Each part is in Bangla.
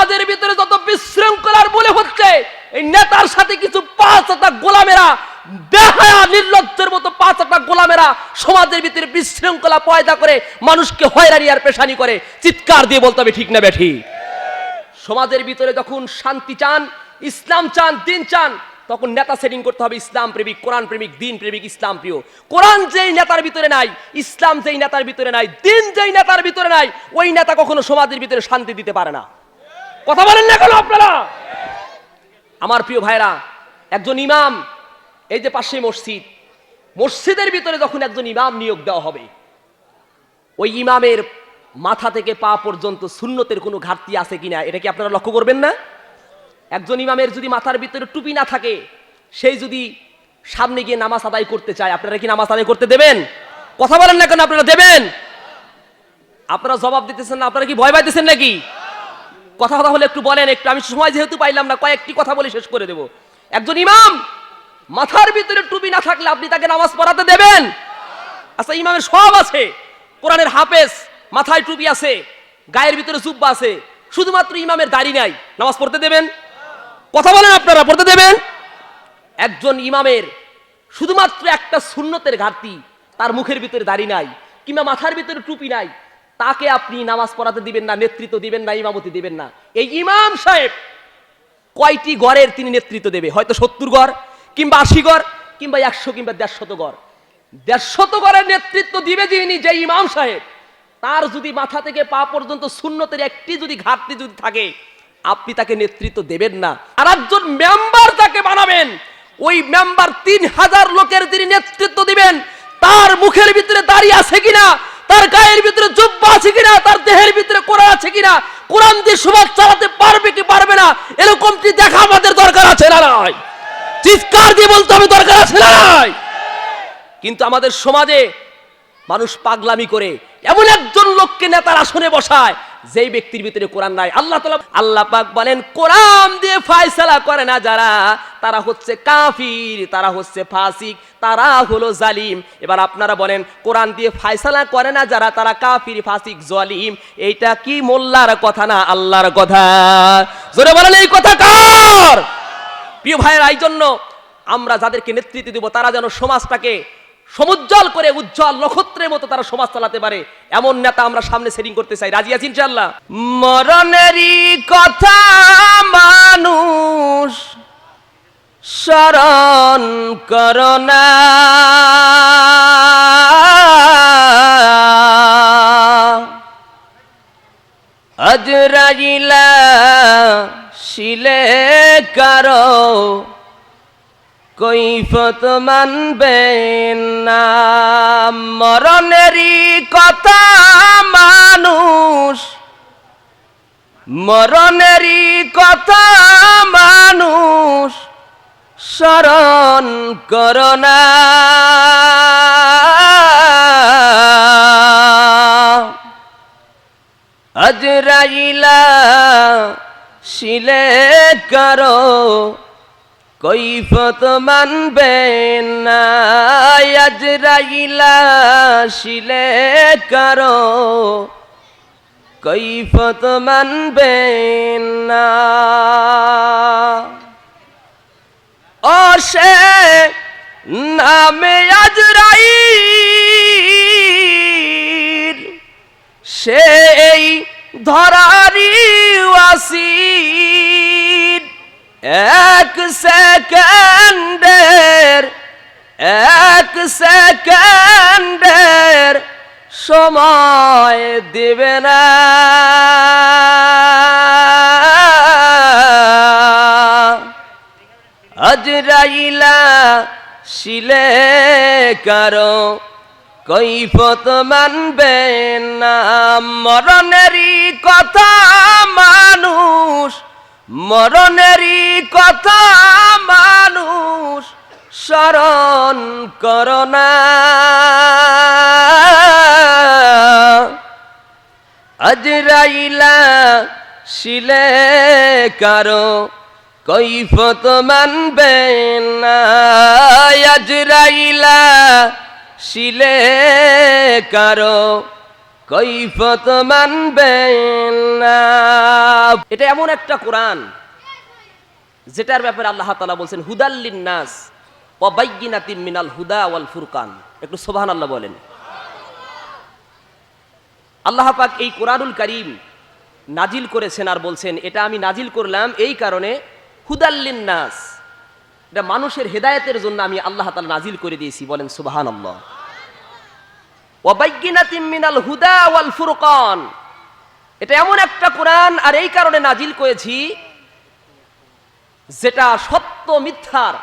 সমাজের ভিতরে যত বিশৃঙ্খলার বলে হচ্ছে, এই নেতার সাথে কিছু পাঁচ একটা গোলামেরা বেহায়া, নির্লজ্জের মতো পাঁচ একটা গোলামেরা সমাজের ভিতরে বিশৃঙ্খলা পয়দা করে মানুষকে হয়রানি আর পেশানি করে। চিৎকার দিয়ে বলতে হবে, ঠিক না বেঠি? সমাজের ভিতরে যখন শান্তি চান, ইসলাম চান, দিন চান, তখন নেতা সেটিং করতে হবে ইসলাম প্রেমিক, কোরআন প্রেমিক, দিন প্রেমিক, ইসলাম প্রিয়। কোরআন যেই নেতার ভিতরে নাই, ইসলাম যেই নেতার ভিতরে নাই, দিন যেই নেতার ভিতরে নাই, ওই নেতা কখনো সমাজের ভিতরে শান্তি দিতে পারে না। কথা বলেন না কেন আপনারা? আমার প্রিয় ভাইরা, একজন ইমাম, এই যে পাশে মসজিদ, মসজিদের ভিতরে যখন একজন ইমাম নিয়োগ দেওয়া হবে, ওই ইমামের মাথা থেকে পা পর্যন্ত সুন্নতের কোনো ঘাটতি আছে কিনা, এটা কি আপনারা লক্ষ্য করবেন না? একজন ইমামের যদি মাথার ভিতরে টুপি না থাকে সেই যদি সামনে গিয়ে নামাজ আদায় করতে চায়, আপনারা কি নামাজ আদায় করতে দেবেন? কথা বলেন না কেন আপনারা দেবেন? আপনারা জবাব দিতেছেন না, আপনারা কি ভয় পাইতেছেন নাকি? কথা কথা হলে একটু বলেন একটু, আমি সময় যেহেতু পাইলাম না, কয়েকটি কথা বলে শেষ করে দেব। একজন ইমাম, মাথার ভিতরে টুপি না থাকলে আপনি তাকে নামাজ পড়াতে দেবেন? আচ্ছা ইমামের সব আছে। কোরআনের হাফেজ, মাথায় টুপি আছে, গায়ের ভিতরে জুব্বা আছে, শুধুমাত্র ইমামের দাড়ি নাই। নামাজ পড়তে দেবেন? কথা বলেন আপনারা, পড়তে দেবেন? একজন ইমামের শুধুমাত্র একটা সুন্নতের ঘাটতি, তার মুখের ভিতরে দাড়ি নাই, কিংবা মাথার ভিতরে টুপি নাই তাকে আপনি নামাজ পড়াতে দিবেন না, নেতৃত্ব দিবেন না, ইমামতি দিবেন না। এই ইমাম সাহেব কয়টি গড়ের তিনি নেতৃত্ব দেবে? হয়তো সত্তর গড়, কিংবা আশি গড়, কিংবা একশো কিংবা দেড়শত গড়। দেড়শত গড়ের নেতৃত্ব দিবে যিনি, যে ইমাম সাহেব। তার যদি মাথা থেকে পা পর্যন্ত শূন্যতের একটি যদি ঘাটতি যদি থাকে, আপনি তাকে নেতৃত্ব দেবেন না। আর একজন মেম্বার তাকে বানাবেন। ওই মেম্বার তিন হাজার লোকের তিনি নেতৃত্ব দিবেন, তার মুখের ভিতরে দাঁড়িয়ে আছে কিনা তার গায়ের ভিতরে জুব্বা আছে কিনা, তার দেহের ভিতরে কোরআন আছে কিনা, কোরআন দিয়ে সুবাদ চালাতে পারবে কি পারবে না এরকম এরকমটি দেখা আমাদের দরকার আছে না নাই? চিৎকার দিয়ে বলতে হবে দরকার আছে না নাই? কিন্তু আমাদের সমাজে মানুষ পাগলামি করে, এমন একজন লোককে নেতার আসনে বসায় যেই ব্যক্তির ভিতরে কোরআন নাই, আল্লাহ তালা আল্লাহ পাক বলেন, কোরআন দিয়ে ফায়সালা করে না যারা, তারা হচ্ছে কাফির, তারা হচ্ছে ফাসিক, তারা হলো জালিম। এবার আপনারা বলেন, কোরআন দিয়ে ফায়সালা করে না যারা, তারা কাফির, ফাসিক, জালিম, এইটা কি মোল্লার কথা না আল্লাহর কথা? জোরে বলেন, এই কথা কার? প্রিয় ভাইয়ের এই জন্য আমরা যাদেরকে নেতৃত্ব দেব, তারা যেন সমাজটাকে সমুজ্জ্বল করে উজ্জ্বল নক্ষত্রের মতো তারা সমাজ চালাতে পারে। এমন নেতা আমরা সামনে সেটিং করতে চাই। রাজি আছি ইনশাল্লাহ মরণেরই কথা মানুষ স্মরণ করোনা আজরাইলা শিলে কারও কৈফত মানবেন না। মরণেরই কথা মানুষ মরণেরই কথা মানুষ স্মরণ করোনা আজরাইলা শিলে কারও কৈফত মানবেন না শিলে কারও? কৈফত মানবেন না। ও সে নামে আজরাইল, সেই ধরারি ওয়াসির এক সেকেন্ডের এক সেকেন্ডের সময় দেবে না। আজরাইলা শিলে কারও কৈফত মানবেন না। মরণেরই কথা মরণেরই কথা মানুষ স্মরণ করোনা আজরাইলা শিলে কারও কৈফত মানবেন না। আজরাইলা শিলে কারও এটা এমন একটা কোরআন যেটার ব্যাপারে আল্লাহ তাআলা বলছেন মিনাল হুদা ওয়াল ফুরকান। একটু সুবহানাল্লাহ বলেন। আল্লাহ পাক এই কোরআনুল করিম নাজিল করেছেন আর বলছেন, এটা আমি নাজিল করলাম এই কারণে হুদাল্লিন নাস এটা মানুষের হেদায়েতের জন্য আমি আল্লাহ তালা নাজিল করে দিয়েছি, বলেন সুবহানাল্লাহ। ওয়াবাইয়িনাতিম মিনাল হুদা ওয়াল ফুরকান। এটা এমন একটা কোরআন, আর এই কারণে নাজিল করেছি যেটা সত্য, মিথ্যার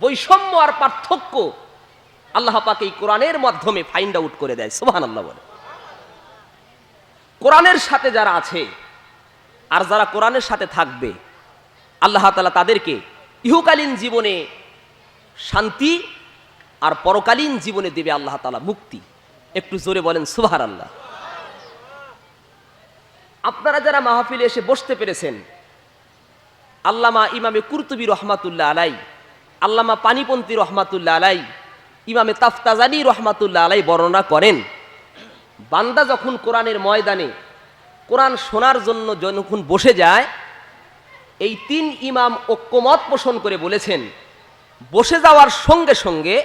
বৈষম্য আর পার্থক্য আল্লাহ পাক এই কোরআনের মাধ্যমে ফাইন্ড আউট করে দেয়। সুবহান আল্লাহ বলে। কোরআনের সাথে যারা আছে আর যারা কোরআনের সাথে থাকবে, আল্লাহ তাআলা তাদেরকে ইহকালীন জীবনে শান্তি আর পরকালীন জীবনে দেবে আল্লাহ তালা মুক্তি। একটু জোরে বলেন সুবহান আল্লাহ আপনারা যারা মাহফিলে এসে বসতে পেরেছেন, আল্লামা ইমামে কুরতুবি রহমাতুল্লাহ আলাই, আল্লামা পানিপন্থী রহমাতুল্লাহ আলাই, ইমামে তাফতাজানি রহমাতুল্লাহ আলাই বর্ণনা করেন, বান্দা যখন কোরআনের ময়দানে কোরআন শোনার জন্য যখন বসে যায়, এই তিন ইমাম ঐক্যমত পোষণ করে বলেছেন, বসে যাওয়ার সঙ্গে সঙ্গে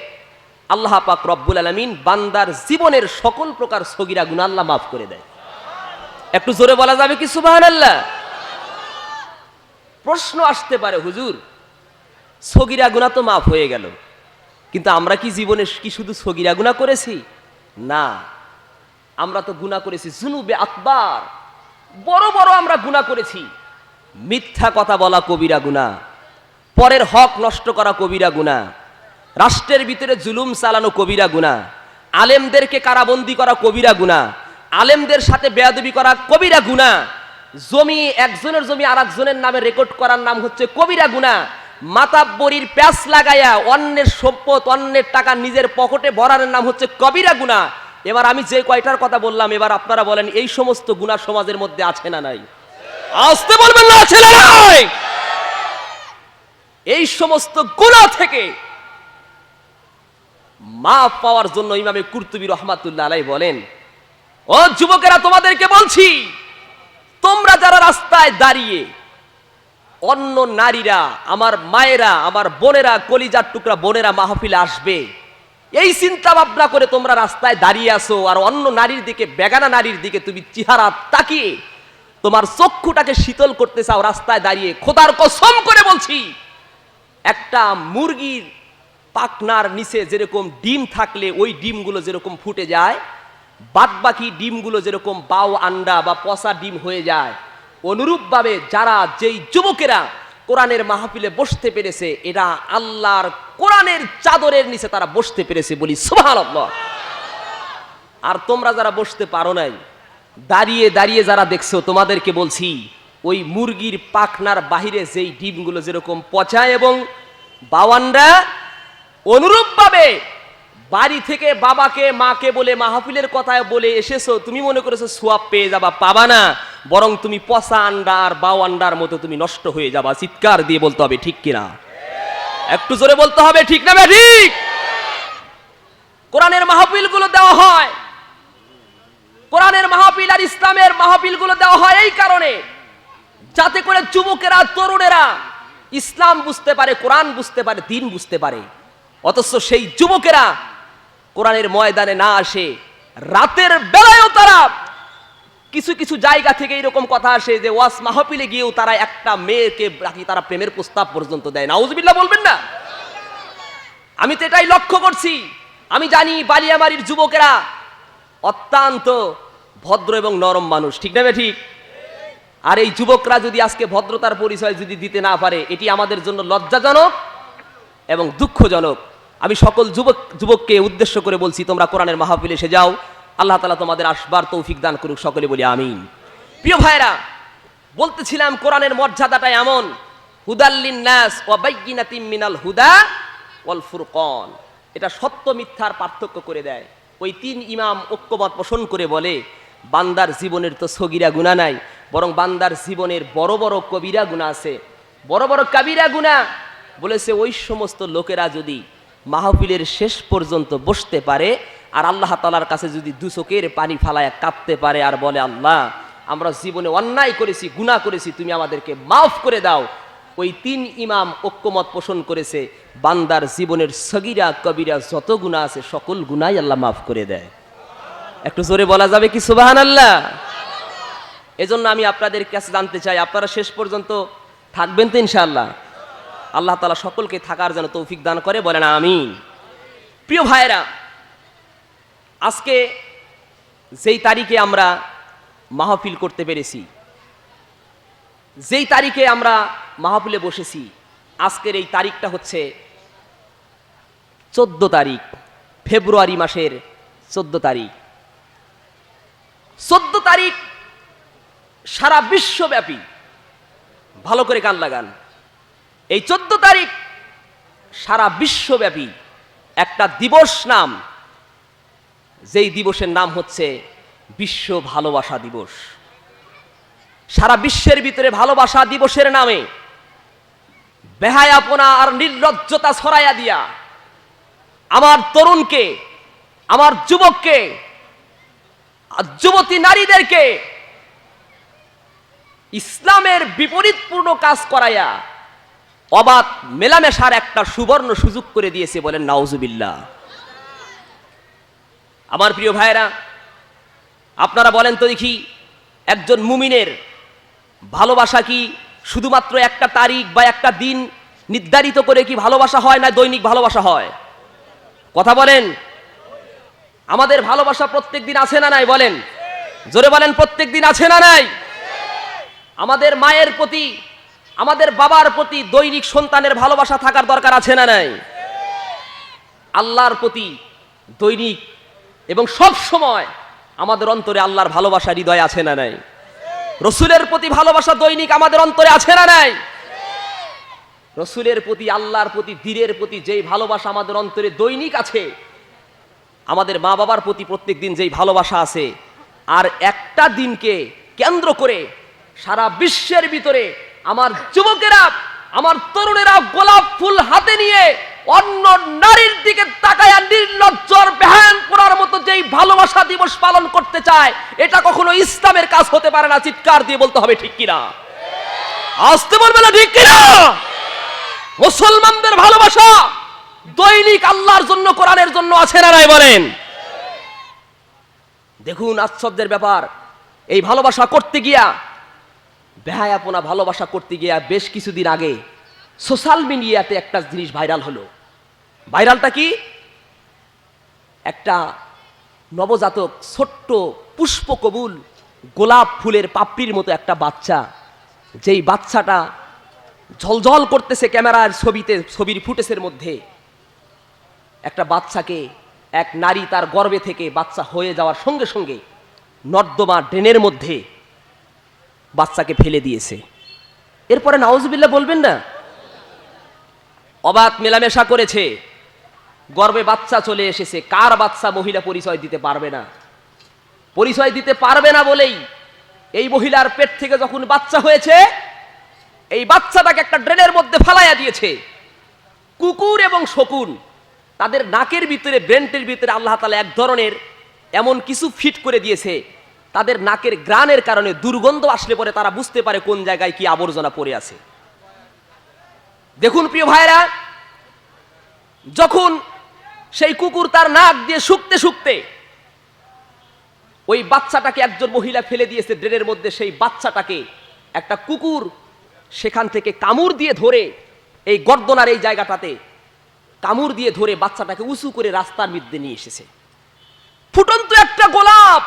আল্লাহ পাক রব্বুল আলমিন বান্দার জীবনের সকল প্রকার সগিরা গুণ আল্লাহ মাফ করে দেয়। একটু জোরে বলা যাবে কি সুবাহ আল্লাহ প্রশ্ন আসতে পারে, হুজুর, সগিরা গুণা তো মাফ হয়ে গেল, কিন্তু আমরা কি জীবনে কি শুধু সগিরা গুণা করেছি? না, আমরা তো গুণা করেছি জুনুবে আকবার, বড় বড় আমরা গুণা করেছি। মিথ্যা কথা বলা কবিরা গুণা পরের হক নষ্ট করা কবিরা গুণা রাষ্ট্রের ভিতরে জুলুম চালানো কবিরা গুণা। আলেমদেরকে কারাবন্দি করা কবিরা গুণা। আলেমদের সাথে বেয়াদবি করা কবিরা গুণা। জমি, একজনের জমি আর একজনের নামে রেকর্ড করার নাম হচ্ছে কবিরা গুণা। মাতাব্বরির প্যাচ লাগাইয়া অন্যের সম্পদ, অন্যের টাকা নিজের পকেটে ভরানোর নাম হচ্ছে কবিরা গুণা। এবার আমি যে কয়টার কথা বললাম, এবার আপনারা বলেন, এই সমস্ত গুণা সমাজের মধ্যে আছে না নাই? আসতে বলবেন না আছে না নাই এই সমস্ত গুণা থেকে মাফ পাওয়ার জন্য ইমামে কুর্তুবী রহমাতুল্লাহ আলাই বলেন, ও যুবকেরা, তোমাদেরকে বলছি, তোমরা যারা রাস্তায় দাঁড়িয়ে অন্য নারীরা, আমার মায়েরা, আমার বোনেরা, কলিজার টুকরা বোনেরা মাহফিলে আসবে, এই চিন্তা ভাবনা করে তোমরা রাস্তায় দাঁড়িয়ে আসো আর অন্য নারীর দিকে, বেগানা নারীর দিকে তুমি চেহারা তাকিয়ে তোমার চক্ষুটাকে শীতল করতে চাও, রাস্তায় দাঁড়িয়ে, খোদার কসম করে বলছি, একটা মুরগির পাকনার নিচে যেরকম ডিম থাকলে ওই ডিমগুলো যেরকম ফুটে যায় বাদ বাকি ডিমগুলো যেরকম বাউ আন্ডা বা পচা ডিম হয়ে যায়, অনুরূপভাবে যারা যেই যুবকেরা কোরআনের মাহফিলে বসতে পেরেছে, এরা আল্লাহর কোরআনের চাদরের নিচে তারা বসতে পেরেছে বলি সুবহানাল্লাহ। আর তোমরা যারা বসতে পারো নাই, দাঁড়িয়ে দাঁড়িয়ে যারা দেখছ, তোমাদেরকে বলছি, ওই মুরগির পাখনার বাহিরে যেই ডিমগুলো যেরকম পচা এবং বাওয়ানরা অনুরূপভাবে বাড়ি থেকে বাবাকে, মাকে বলে, মাহফিলের কথায় বলে এসেছ, তুমি মনে করেছ সোয়াব পেয়ে যাবা, পাবা না। বরং তুমি পচা আন্ডা আর বাও আন্ডার মতো তুমি নষ্ট হয়ে যাবা। চিৎকার দিয়ে বলতে হবে, ঠিক কিনা? একটু জোরে বলতে হবে, ঠিক না ঠিক! কোরআনের মাহফিলগুলো দেওয়া হয়। কোরআনের মাহফিল আর ইসলামের মাহফিলগুলো দেওয়া হয় এই কারণে। যাতে করে যুবকেরা, তরুণেরা ইসলাম বুঝতে পারে, কোরআন বুঝতে পারে, দিন বুঝতে পারে। অথচ সেই যুবকেরা কোরআনের ময়দানে না আসে, রাতের বেলায়ও তারা কিছু কিছু জায়গা থেকে এরকম কথা আসে যে ওয়াস মাহফিলে গিয়েও তারা একটা মেয়েকে রাখি, তারা প্রেমের প্রস্তাব পর্যন্ত দেয় নাউজবিল্লাহ বলবেন না? আমি তো এটাই লক্ষ্য করছি। আমি জানি বালিয়ামারির যুবকেরা অত্যন্ত ভদ্র এবং নরম মানুষ, ঠিক না ঠিক? আর এই যুবকরা যদি আজকে ভদ্রতার পরিচয় যদি দিতে না পারে, এটি আমাদের জন্য লজ্জাজনক এবং দুঃখজনক। আমি সকল যুবক, যুবককে উদ্দেশ্য করে বলছি, তোমরা কোরআনের মাহফিলে এসে যাও। আল্লাহ তালা তোমাদের আসবার তৌফিক দান করুক, সকলে বলি আমিন। প্রিয় ভাইরা বলতেছিলাম কোরআনের মর্যাদাটা এমন হুদাল্লিন নাস ওয়াবাইয়িনাতিম মিনাল হুদা ওয়াল ফুরকন। এটা সত্য মিথ্যার পার্থক্য করে দেয়। ওই তিন ইমাম ঐক্যমত পোষণ করে বলে, বান্দার জীবনের তো সগিরা গুণা নাই, বরং বান্দার জীবনের বড় বড় কবিরা গুণা আছে। বড় বড় কাবিরা গুণা, বলেছে, ওই সমস্ত লোকেরা যদি মাহফিলের শেষ পর্যন্ত বসতে পারে, আর আল্লাহ তালার কাছে যদি দু চোখের পানি ফালায় কাঁদতে পারে আর বলে, আল্লাহ, আমরা জীবনে অন্যায় করেছি, গুনাহ করেছি, তুমি আমাদেরকে মাফ করে দাও। ওই তিন ইমাম ঐক্যমত পোষণ করেছে, বান্দার জীবনের সগিরা, কবিরা যত গুণা আছে, সকল গুনাই আল্লাহ মাফ করে দেয়। একটু জোরে বলা যাবে কি সুবাহান আল্লাহ এজন্য আমি আপনাদের কাছে জানতে চাই, আপনারা শেষ পর্যন্ত থাকবেন তো ইনশাআল্লাহ? আল্লাহ তালা সকলকে থাকার যেন তৌফিক দান করে, বলেন আমিন। প্রিয় ভাইরা আজকে যেই তারিখে আমরা মাহফিল করতে পেরেছি, যেই তারিখে আমরা মাহফিলে বসেছি, আজকের এই তারিখটা হচ্ছে চোদ্দ তারিখ, ফেব্রুয়ারি মাসের চোদ্দ তারিখ। চোদ্দ তারিখ সারা বিশ্বব্যাপী। ভালো করে কান লাগান। এই চোদ্দ তারিখ সারা বিশ্বব্যাপী একটা দিবস নাম। যেই দিবসের নাম হচ্ছে বিশ্ব ভালোবাসা দিবস। সারা বিশ্বের ভিতরে ভালোবাসা দিবসের নামে বেহায়াপনা আর নির্লজ্জতা ছড়াইয়া দিয়া আমার তরুণকে, আমার যুবককে যুবতী নারীদেরকে ইসলামের বিপরীতপূর্ণ কাজ করাইয়া অবাধ মেলামেশার একটা সুবর্ণ সুযোগ করে দিয়েছে বলেন, নাউজুবিল্লাহ। আমার প্রিয় ভাইয়েরা, আপনারা বলেন তো দেখি, একজন মুমিনের ভালোবাসা কি শুধুমাত্র একটা তারিখ বা একটা দিন নির্ধারিত করে কি ভালোবাসা হয় না দৈনিক ভালোবাসা হয়? কথা বলেন। আমাদের ভালোবাসা প্রত্যেক দিন আছে না নাই বলেন? জোরে বলেন, প্রত্যেক দিন আছে না নাই? আমাদের মায়ের প্রতি আমাদের বাবার প্রতি দৈনিক সন্তানের ভালোবাসা থাকার দরকার আছে না নাই? আল্লাহর প্রতি দৈনিক এবং সব সময় আমাদের অন্তরে আল্লাহর ভালোবাসা হৃদয় আছে না নাই? রসুলের প্রতি ভালোবাসা দৈনিক আমাদের অন্তরে আছে না নাই? রসুলের প্রতি, আল্লাহর প্রতি বীরের প্রতি যেই ভালোবাসা আমাদের অন্তরে দৈনিক আছে, আমাদের মা বাবার প্রতি প্রত্যেক দিন যেই ভালোবাসা আছে, আর একটা দিনকে কেন্দ্র করে সারা বিশ্বের ভিতরে আমার যুবকেরা, আমার তরুণেরা গোলাপ ফুল হাতে নিয়ে অন্য নারীর দিকে তাকায়া নির্লজ্জর বেহান করার মতো যেই ভালোবাসা দিবস পালন করতে চায়, এটা কখনো ইসলামের কাজ হতে পারে না, চিৎকার দিয়ে বলতে হবে, ঠিক কিনা? আসতে বলবে না, ঠিক কিনা? মুসলমানদের ভালোবাসা দৈনিক আল্লাহর জন্য, কোরআনের জন্য আছে না নাই বলেন? দেখুন আশ্চর্যের ব্যাপার, এই ভালোবাসা করতে গিয়া বেহায়াপনা ভালোবাসা করতে গিয়া বেশ কিছুদিন আগে সোশ্যাল মিডিয়াতে একটা জিনিস ভাইরাল হলো। ভাইরালটা কি? একটা নবজাতক ছোট্ট পুষ্পকবুল গোলাপ ফুলের পাপড়ির মতো একটা বাচ্চা, যেই বাচ্চাটা ঝলঝল করতেছে ক্যামেরার ছবিতে, ছবির ফুটেজের মধ্যে। একটা বাচ্চাকে এক নারী তার গর্ভে থেকে বাচ্চা হয়ে যাওয়ার সঙ্গে সঙ্গে নর্দমা ড্রেনের মধ্যে বাচ্চাকে ফেলে দিয়েছে। এরপরে নাউজবিল্লা বলবেন না? অবাক মেলামেশা করেছে। গর্বে বাচ্চা চলে এসেছে। কার বাচ্চা মহিলা পরিচয় দিতে পারবে না? পরিচয় দিতে পারবে না বলেই এই মহিলার পেট থেকে যখন বাচ্চা হয়েছে, এই বাচ্চাটাকে একটা ড্রেনের মধ্যে ফালাইয়া দিয়েছে। কুকুর এবং শকুন, তাদের নাকের ভিতরে, ব্রেন্টের ভিতরে আল্লাহ তালা এক ধরনের এমন কিছু ফিট করে দিয়েছে তাদের নাকের গ্রানের কারণে দুর্গন্ধ আসলে পরে তারা বুঝতে পারে কোন জায়গায় কি আবর্জনা পড়ে আছে। দেখুন প্রিয় ভাইরা যখন সেই কুকুর তার নাক দিয়ে শুকতে শুকতে ওই বাচ্চাটাকে একজন মহিলা ফেলে দিয়েছে ড্রেনের মধ্যে, সেই বাচ্চাটাকে একটা কুকুর সেখান থেকে কামড় দিয়ে ধরে এই গর্দনার এই জায়গাটাতে কামড় দিয়ে ধরে বাচ্চাটাকে উঁচু করে রাস্তার মধ্যে নিয়ে এসেছে। ফুটন্ত একটা গোলাপ!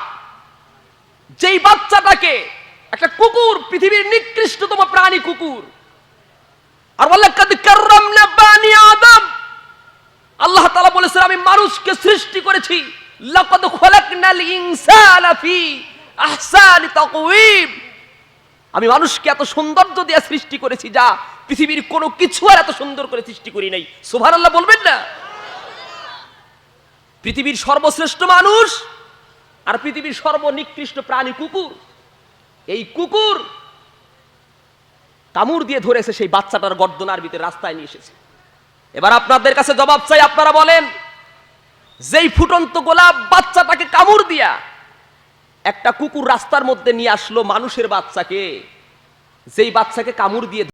যেই বাচ্চাটাকে একটা কুকুর, পৃথিবীর নিকৃষ্টতম প্রাণী কুকুর। আর বললে বানি আদম। আল্লাহ তাআলা বলেছেন, আমি মানুষকে সৃষ্টি করেছি। লাকাদ খলাকনাল ইনসানা ফি আহসানি তাকওয়িম। আমি মানুষকে এত সৌন্দর্য দিয়ে সৃষ্টি করেছি যা পৃথিবীর কোনো কিছু আর এত সুন্দর করে সৃষ্টি করি নাই। সুবহানাল্লাহ বলবেন না? পৃথিবীর সর্বশ্রেষ্ঠ মানুষ আর পৃথিবীর সর্বনিকৃষ্ট প্রাণী কুকুর। এই কুকুর কামড় দিয়ে ধরেছে সেই বাচ্চাটার গর্দনার ভিতরে, রাস্তায় নিয়ে এসেছে। এবার আপনাদের কাছে জবাব চাই, আপনারা বলেন, যেই ফুটন্ত গোলাপ বাচ্চাটাকে কামড় দিয়া একটা কুকুর রাস্তার মধ্যে নিয়ে আসলো মানুষের বাচ্চাকে, যেই বাচ্চাকে কামড় দিয়ে